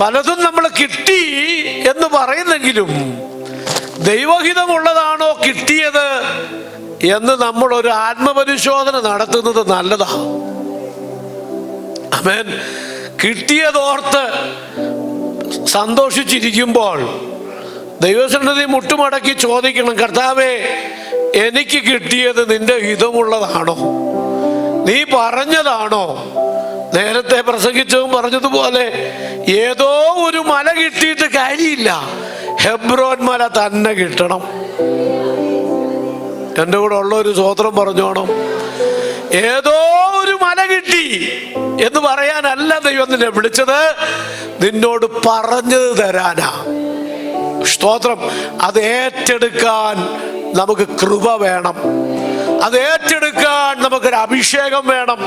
പലതും നമ്മൾ കിട്ടി എന്ന് പറയുന്നെങ്കിലും ദൈവഹിതമുള്ളതാണോ കിട്ടിയത് എന്ന് നമ്മൾ ഒരു ആത്മപരിശോധന നടത്തുന്നത് നല്ലതാ. അമേൻ കിട്ടിയതോർത്ത് സന്തോഷിച്ചിരിക്കുമ്പോൾ ദൈവസന്നിധി മുട്ടുമടക്കി ചോദിക്കണം കർത്താവേ എനിക്ക് കിട്ടിയത് നിന്റെ ഹിതമുള്ളതാണോ? നീ പറഞ്ഞതാണോ? നേരത്തെ പ്രസംഗിച്ചതും പറഞ്ഞതുപോലെ ഏതോ ഒരു മല കിട്ടിയിട്ട് കാര്യമില്ല. ഹെബ്രോൻ മല തന്നെ കിട്ടണം. എന്റെ കൂടെ ഉള്ള ഒരു സ്വോത്രം പറഞ്ഞോണം ഏതോ ഒരു മല കിട്ടി എന്ന് പറയാനല്ല ദൈവം നിന്നെ വിളിച്ചത്. നിന്നോട് പറഞ്ഞത് തരാനാ. സ്തോത്രം. അത് ഏറ്റെടുക്കാൻ നമുക്ക് കൃപ വേണം. അത് ഏറ്റെടുക്കാൻ നമുക്കൊരു അഭിഷേകം വേണം.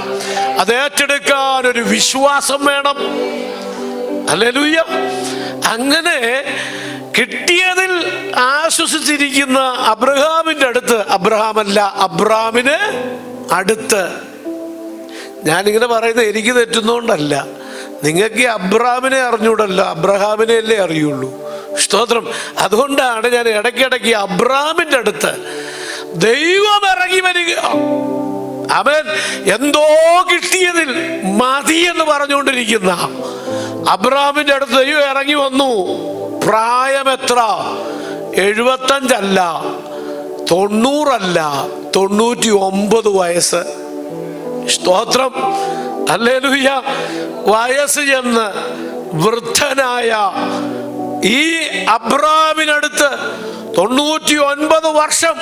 അത് ഏറ്റെടുക്കാൻ ഒരു വിശ്വാസം വേണം. അല്ലേലൂയ്യ അങ്ങനെ കിട്ടിയതിൽ ആശ്വസിച്ചിരിക്കുന്ന അബ്രഹാമിന്റെ അടുത്ത് അബ്രഹാം അല്ല അബ്രഹാമിന് അടുത്ത്. ഞാനിങ്ങനെ പറയുന്നത് എനിക്ക് തെറ്റുന്നോണ്ടല്ല. നിങ്ങൾക്ക് അബ്രഹാമിനെ അറിഞ്ഞൂടല്ലോ. അബ്രഹാമിനെ അല്ലേ അറിയുള്ളൂ. സ്തോത്രം. അതുകൊണ്ടാണ് ഞാൻ ഇടയ്ക്കിടയ്ക്ക് അബ്രഹാമിന്റെ അടുത്ത് ദൈവം വരിക അവൻ എന്തോ കിട്ടിയതിൽ മതി എന്ന് പറഞ്ഞുകൊണ്ടിരിക്കുന്ന അബ്രാമിന്റെ അടുത്ത് ദൈവം ഇറങ്ങി വന്നു. പ്രായം എത്ര? എഴുപത്തഞ്ചല്ല. തൊണ്ണൂറല്ല. തൊണ്ണൂറ്റി ഒമ്പത് വയസ്സ്. സ്തോത്രം. അല്ലേലൂയ വയസ്സ് ചെന്ന് വൃദ്ധനായ ഈ അബ്രാമിനടുത്ത് തൊണ്ണൂറ്റി ഒൻപത് വർഷം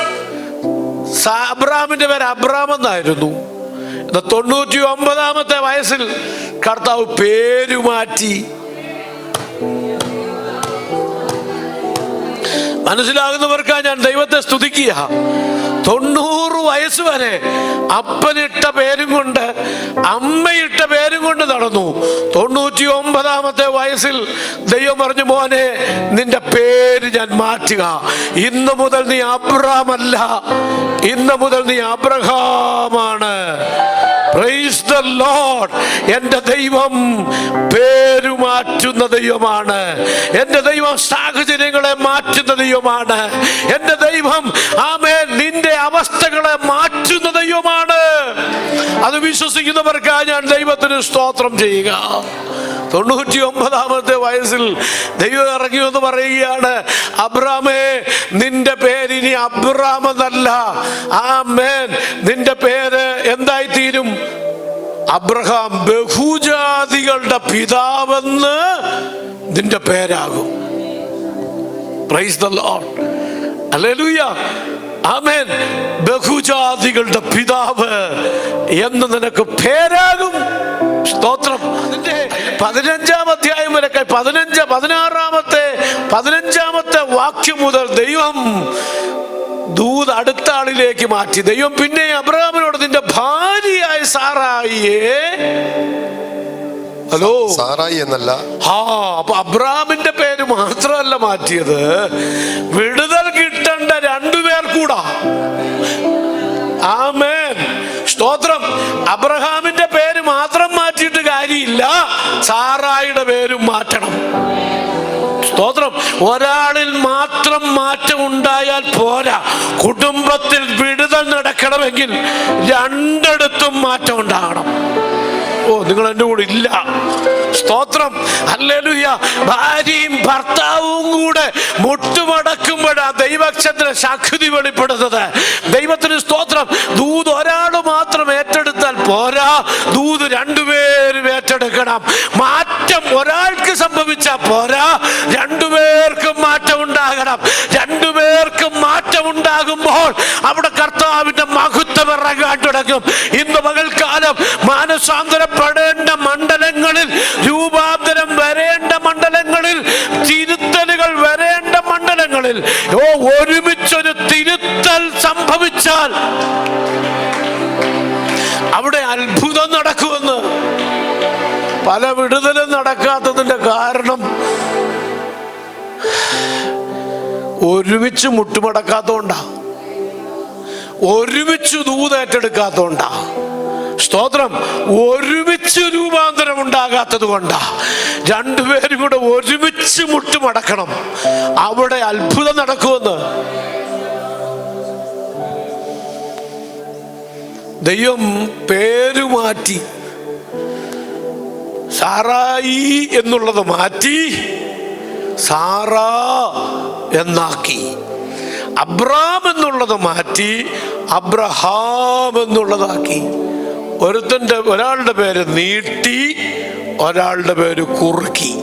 അബ്രാമിന്റെ പേര് അബ്രാം എന്നായിരുന്നു. തൊണ്ണൂറ്റി ഒമ്പതാമത്തെ വയസ്സിൽ കർത്താവ് പേര് മാറ്റി മനസ്സിലാകുന്നവർക്കാ ഞാൻ ദൈവത്തെ സ്തുതിക്കുക. തൊണ്ണൂറ് വയസ്സ് വരെ അപ്പനിട്ട പേരും കൊണ്ട് അമ്മയിട്ട പേരും കൊണ്ട് നടന്നു. തൊണ്ണൂറ്റി ഒമ്പതാമത്തെ വയസ്സിൽ ദൈവം പറഞ്ഞു മോനെ നിന്റെ പേര് ഞാൻ മാറ്റുക. ഇന്ന് മുതൽ നീ അബ്രാമല്ല ഇന്ന് മുതൽ നീ അബ്രഹാമാണ്. എന്റെ ദൈവം ദൈവമാണ്. എന്റെ ദൈവം സാഹചര്യങ്ങളെ മാറ്റുന്ന ദൈവമാണ്. എന്റെ ദൈവം ആമേ നിന്റെ അവസ്ഥകളെ മാറ്റുന്ന ദൈവമാണ്. അത് വിശ്വസിക്കുന്നവർക്കാ ഞാൻ ദൈവത്തിന് സ്തോത്രം ചെയ്യുക. തൊണ്ണൂറ്റി ഒമ്പതാമത്തെ വയസ്സിൽ ദൈവം ഇറങ്ങി എന്ന് പറയുകയാണ് അബ്രാമേ നിന്റെ പേര് ഇനി അബ്രാം എന്നല്ല ആമേൻ നിന്റെ പേര് എന്തായി തീരും അബ്രഹാം ബഹുജാതികളുടെ പിതാവെന്ന് നിന്റെ പേരാകും. പ്രൈസ് ദ ലോർഡ് അല്ലേലൂയ ആമേൻ ബഹുജാതികളുടെ പിതാവ് എന്ന് നിനക്ക് പേരാകും. സ്തോത്രം. അതിന്റെ പതിനഞ്ചാം അധ്യായം വരെ പതിനഞ്ച് പതിനാറാമത്തെ പതിനഞ്ചാമത്തെ വാക്യം മുതൽ ദൈവം ദൂത് അടുത്ത ആളിലേക്ക് മാറ്റി. ദൈവം പിന്നെ അബ്രഹാമിനോട് നിന്റെ ഭാര്യയായ സാറായിയെ ഹലോ. സാറായി എന്നല്ല. ആ അപ്പൊ അബ്രാമിന്റെ പേര് മാത്രമല്ല മാറ്റിയത്. വിടുതൽ കിട്ടേണ്ട രണ്ടുപേർ കൂടാ. ആമേൻ. സ്തോത്രം. അബ്രഹാമിന്റെ പേര് മാത്രം മാറ്റിയിട്ട് കാര്യമില്ല. സാറായിയുടെ ഒരാളിൽ മാത്രം മാറ്റം ഉണ്ടായാൽ പോരാ. കുടുംബത്തിൽ വിടുതൽ നടക്കണമെങ്കിൽ രണ്ടിടത്തും മാറ്റം ഉണ്ടാകണം. ഓ നിങ്ങൾ എന്റെ കൂടെ ഇല്ല. സ്തോത്രം. അല്ലേലുയ്യ ഭാര്യയും ഭർത്താവും കൂടെ മുട്ടുമടക്കുമ്പോഴാ ദൈവക്ഷത്തിന് ശക്തി വെളിപ്പെടുന്നത്. ദൈവത്തിന് സ്തോത്രം. ദൂത് ഒരാൾ മാത്രം ഏറ്റെടുത്താൽ പോരാ. ദൂത് രണ്ടുപേരും ഏറ്റെടുക്കണം. മാറ്റം ഒരാൾക്ക് സംഭവിച്ചാൽ പോരാ. രണ്ടുപേർക്കും ഉണ്ടാകണം രണ്ടുപേർക്കും മാറ്റം ഉണ്ടാകുമ്പോൾ അവിടെ കർത്താവിന്റെ മഹത്വം ഇറങ്ങാൻ തുടങ്ങും. ഇന്ന് പകൽക്കാലം മാനസാന്തരപ്പെടേണ്ട മണ്ഡലങ്ങളിൽ രൂപാന്തരം വരേണ്ട മണ്ഡലങ്ങളിൽ തിരുത്തലുകൾ വരേണ്ട മണ്ഡലങ്ങളിൽ ഓ ഒരുമിച്ചൊരു തിരുത്തൽ സംഭവിച്ചാൽ അവിടെ അത്ഭുതം നടക്കുമെന്ന്. പല വിടുതലും നടക്കാത്തതിന്റെ കാരണം ഒരുമിച്ച് മുട്ടുമടക്കാത്തോണ്ടാ. ഒരുമിച്ച് ദൂതേറ്റെടുക്കാത്തോണ്ടാ സ്തോത്രം. ഒരുമിച്ച് രൂപാന്തരം ഉണ്ടാകാത്തത് കൊണ്ടാ. രണ്ടുപേരും കൂടെ ഒരുമിച്ച് മുട്ടുമടക്കണം. അവിടെ അത്ഭുതം നടക്കുമെന്ന്. ദൈവം പേര് മാറ്റി. സാറായി എന്നുള്ളത് മാറ്റി. സാറാ എന്നാക്കി. അബ്രാം എന്നുള്ളത് മാറ്റി അബ്രഹാം എന്നുള്ളതാക്കി. ഒരുത്തന്റെ ഒരാളുടെ പേര് നീട്ടി ഒരാളുടെ പേര് കുറുക്കി.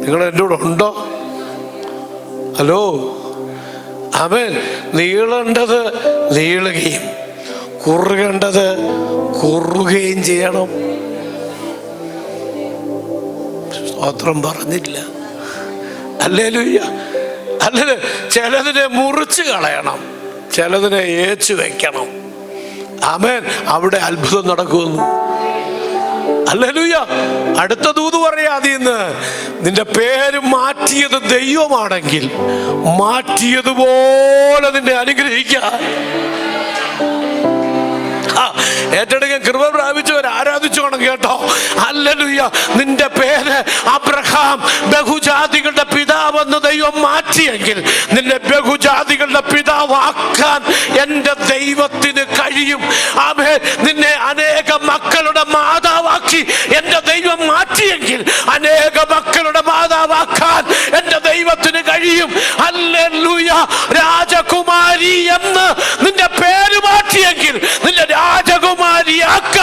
നിങ്ങൾ എന്റെ കൂടെ ഉണ്ടോ? ഹലോ? അവൻ നീളേണ്ടത് നീളുകയും കുറുകേണ്ടത് കുറുകയും ചെയ്യണം. സ്തോത്രം പറഞ്ഞില്ല. അല്ലേലുയ്യ അല്ലേ ചിലതിനെ മുറിച്ച് കളയണം ചിലതിനെ ഏച്ചു വെക്കണം. ആമേൻ. അവിടെ അത്ഭുതം നടക്കുന്നു. അല്ലൂയ അടുത്ത ദൂത് പറയാതീന്ന് നിന്റെ പേര് മാറ്റിയത് ദൈവമാണെങ്കിൽ മാറ്റിയതുപോലെ നിന്നെ അനുഗ്രഹിക്കാം. ഏറ്റെടുക്കൻ കൃപ പ്രാപിച്ചവർ ആരാധിച്ചോണം കേട്ടോ. അല്ലലുയ്യ നിന്റെ പേര് അബ്രഹാം പിതാവെന്ന് ദൈവം മാറ്റിയെങ്കിൽ നിന്നെ ബഹുജാതികളുടെ പിതാവാക്കാൻ എന്റെ ദൈവത്തിന് കഴിയും. ആമേ നിന്നെ അനേക മക്കളുടെ മാതാവാക്കി എന്റെ ദൈവം മാറ്റിയെങ്കിൽ അനേക മക്കളുടെ മാതാവാക്കാൻ എന്റെ ദൈവത്തിന് കഴിയും. അല്ലൂയ രാജകുമാരി എന്ന് നിന്റെ പേര് മാറ്റിയെങ്കിൽ നിന്റെ രാജകുമാരിയാക്കാൻ